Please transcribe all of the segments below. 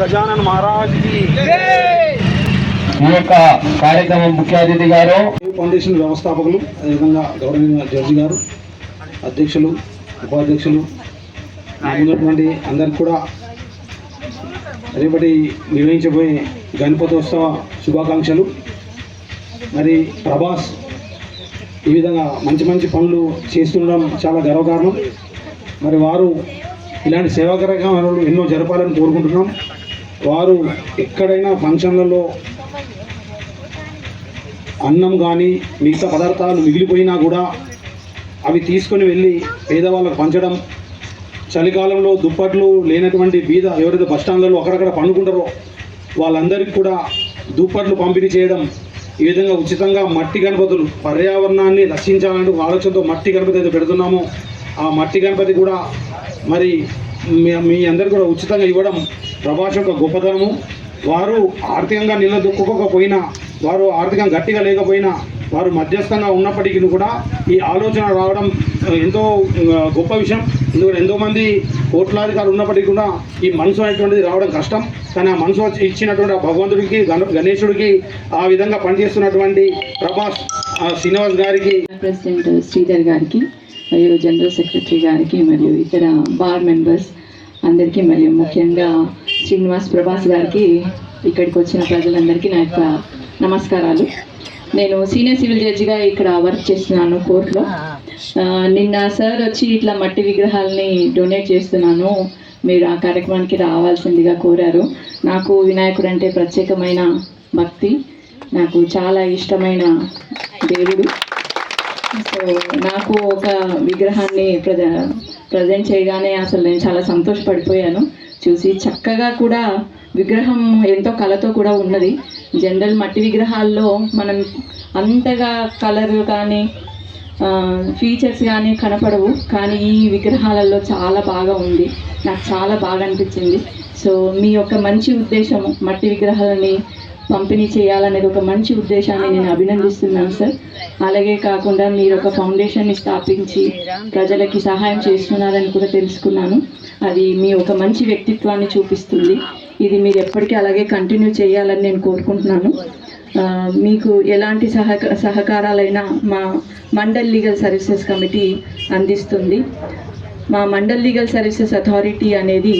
గజానన్ మహారాజ్ ఈ యొక్క కార్యక్రమం ముఖ్య అతిథి గారు. ఫౌండేషన్ వ్యవస్థాపకులు అదేవిధంగా గౌరవనీయ జడ్జి గారు అధ్యక్షులు ఉపాధ్యక్షులు ఉన్నటువంటి అందరికి కూడా రేపటి నిర్వహించబోయే గణపతోత్సవ శుభాకాంక్షలు. మరి ప్రభాస్ ఈ విధంగా మంచి మంచి పనులు చేస్తుండడం చాలా గర్వకారణం. మరి వారు ఇలాంటి సేవా కార్యక్రమాలు ఎన్నో జరపాలని కోరుకుంటున్నాం. వారు ఎక్కడైనా ఫంక్షన్లలో అన్నం కానీ మిగతా పదార్థాలు మిగిలిపోయినా కూడా అవి తీసుకొని వెళ్ళి పేదవాళ్ళకు పంచడం చలికాలంలో దుప్పట్లు లేనటువంటి బీద ఎవరైతే బస్టాండ్లలో అక్కడక్కడ పండుకుంటారో వాళ్ళందరికీ కూడా దుప్పట్లు పంపిణీ చేయడం ఈ విధంగా ఉచితంగా మట్టి గణపతులు పర్యావరణాన్ని రక్షించాలంటే ఆలోచనతో మట్టి గణపతి అయితే పెడుతున్నామో ఆ మట్టి గణపతి కూడా మరి మీ అందరు కూడా ఉచితంగా ఇవ్వడం ప్రభాస్ యొక్క గొప్పతనము. వారు ఆర్థికంగా నిలదొక్కుకోకపోయినా వారు ఆర్థికంగా గట్టిగా లేకపోయినా వారు మధ్యస్థంగా ఉన్నప్పటికీ కూడా ఈ ఆలోచన రావడం ఎంతో గొప్ప విషయం. ఎందుకంటే ఎంతోమంది కోట్లాధికారులు ఉన్నప్పటికీ కూడా ఈ మనసు అనేటువంటిది రావడం కష్టం. కానీ ఆ మనసు ఇచ్చినటువంటి ఆ భగవంతుడికి గణ గణేశుడికి ఆ విధంగా పనిచేస్తున్నటువంటి ప్రభాస్ ఆ, శ్రీనివాస్ గారికి ప్రెసిడెంట్ శ్రీధర్ గారికి మరియు జనరల్ సెక్రటరీ గారికి మరియు ఇతర బార్ మెంబర్స్ అందరికీ మరియు ముఖ్యంగా శ్రీనివాస్ ప్రభాస్ గారికి ఇక్కడికి వచ్చిన ప్రజలందరికీ నా యొక్క నమస్కారాలు. నేను సీనియర్ సివిల్ జడ్జిగా ఇక్కడ వర్క్ చేస్తున్నాను కోర్టులో నిన్న సార్ వచ్చి ఇట్లా మట్టి విగ్రహాలని డొనేట్ చేస్తున్నాను. మీరు ఆ కార్యక్రమానికి రావాల్సిందిగా కోరారు. నాకు వినాయకుడు అంటే ప్రత్యేకమైన భక్తి. నాకు చాలా ఇష్టమైన దేవుడు. సో నాకు ఒక విగ్రహాన్ని ప్రజ ప్రజెంట్ చేయగానే అసలు నేను చాలా సంతోషపడిపోయాను. చూసి చక్కగా కూడా విగ్రహం ఎంతో కళతో కూడా ఉన్నది. జనరల్ మట్టి విగ్రహాల్లో మనం అంతగా కలర్ కానీ ఫీచర్స్ కానీ కనపడవు. కానీ ఈ విగ్రహాలలో చాలా బాగా ఉంది. నాకు చాలా బాగా అనిపించింది. సో మీ యొక్క మంచి ఉద్దేశం మట్టి విగ్రహాలని పంపిణీ చేయాలనేది ఒక మంచి ఉద్దేశాన్ని నేను అభినందిస్తున్నాను సార్ అలాగే కాకుండా మీరు ఒక ఫౌండేషన్ని స్థాపించి ప్రజలకి సహాయం చేస్తున్నారని కూడా తెలుసుకున్నాను. అది మీ ఒక మంచి వ్యక్తిత్వాన్ని చూపిస్తుంది. ఇది మీరు ఎప్పటికీ అలాగే కంటిన్యూ చేయాలని నేను కోరుకుంటున్నాను. మీకు ఎలాంటి సహక సహకారాలైనా మా మండల్ లీగల్ సర్వీసెస్ కమిటీ అందిస్తుంది. మా మండల్ లీగల్ సర్వీసెస్ అథారిటీ అనేది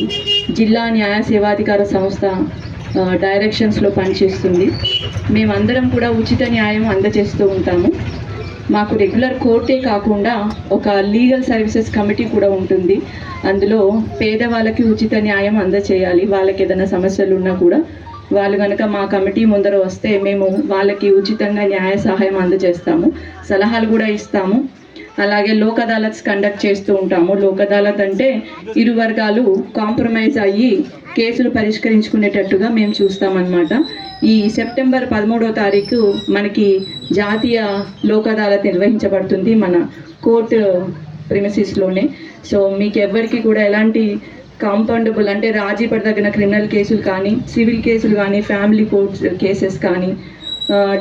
జిల్లా న్యాయ సేవాధికార సంస్థ డైరెక్షన్స్లో పనిచేస్తుంది. మేమందరం కూడా ఉచిత న్యాయం అందజేస్తూ ఉంటాము. మాకు రెగ్యులర్ కోర్టే కాకుండా ఒక లీగల్ సర్వీసెస్ కమిటీ కూడా ఉంటుంది. అందులో పేదవాళ్ళకి ఉచిత న్యాయం అందచేయాలి వాళ్ళకి ఏదైనా సమస్యలు ఉన్నా కూడా వాళ్ళు కనుక మా కమిటీ ముందర వస్తే మేము వాళ్ళకి ఉచితంగా న్యాయ సహాయం అందజేస్తాము. సలహాలు కూడా ఇస్తాము. అలాగే లోక్ అదాలత్స్ కండక్ట్ చేస్తూ ఉంటాము. లోక్ అదాలత్ అంటే ఇరు వర్గాలు కాంప్రమైజ్ అయ్యి కేసులు పరిష్కరించుకునేటట్టుగా మేము చూస్తామన్నమాట. ఈ సెప్టెంబర్ పదమూడవ తారీఖు మనకి జాతీయ లోక్ అదాలత్ నిర్వహించబడుతుంది మన కోర్టు ప్రిమిసిస్లోనే సో మీకు ఎవ్వరికి కూడా ఎలాంటి కాంపౌండబుల్ అంటే రాజీ పడదగిన క్రిమినల్ కేసులు కానీ సివిల్ కేసులు కానీ ఫ్యామిలీ కోర్ట్ కేసెస్ కానీ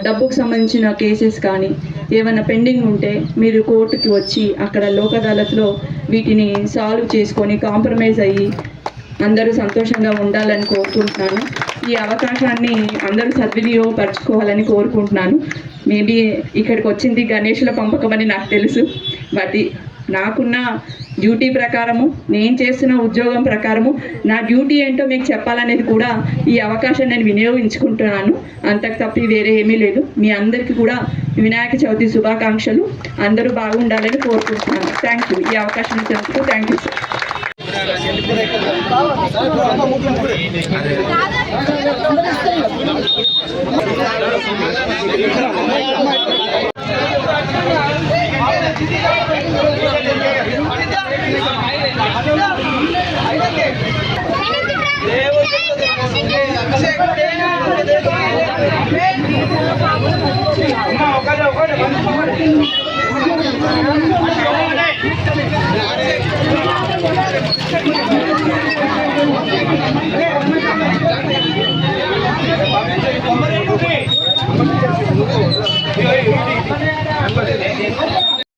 డబ్బుకు సంబంధించిన కేసెస్ కానీ ఏమైనా పెండింగ్ ఉంటే మీరు కోర్టుకి వచ్చి అక్కడ లోక్ అదాలత్లో వీటిని సాల్వ్ చేసుకొని కాంప్రమైజ్ అయ్యి అందరూ సంతోషంగా ఉండాలని కోరుకుంటున్నాను. ఈ అవకాశాన్ని అందరూ సద్వినియోగపరచుకోవాలని కోరుకుంటున్నాను. మేబీ ఇక్కడికి వచ్చింది గణేషుల పంపకం అని నాకు తెలుసు. బట్ నాకున్న డ్యూటీ ప్రకారము నేను చేస్తున్న ఉద్యోగం ప్రకారము నా డ్యూటీ ఏంటో మీకు చెప్పాలనేది కూడా ఈ అవకాశం నేను వినియోగించుకుంటున్నాను. అంతకు తప్పి వేరే ఏమీ లేదు. మీ అందరికీ కూడా వినాయక చవితి శుభాకాంక్షలు. అందరూ బాగుండాలని కోరుకుంటున్నాను. థ్యాంక్ యూ ఈ అవకాశం ఇచ్చినందుకు థ్యాంక్ యూ సార్ ওখানে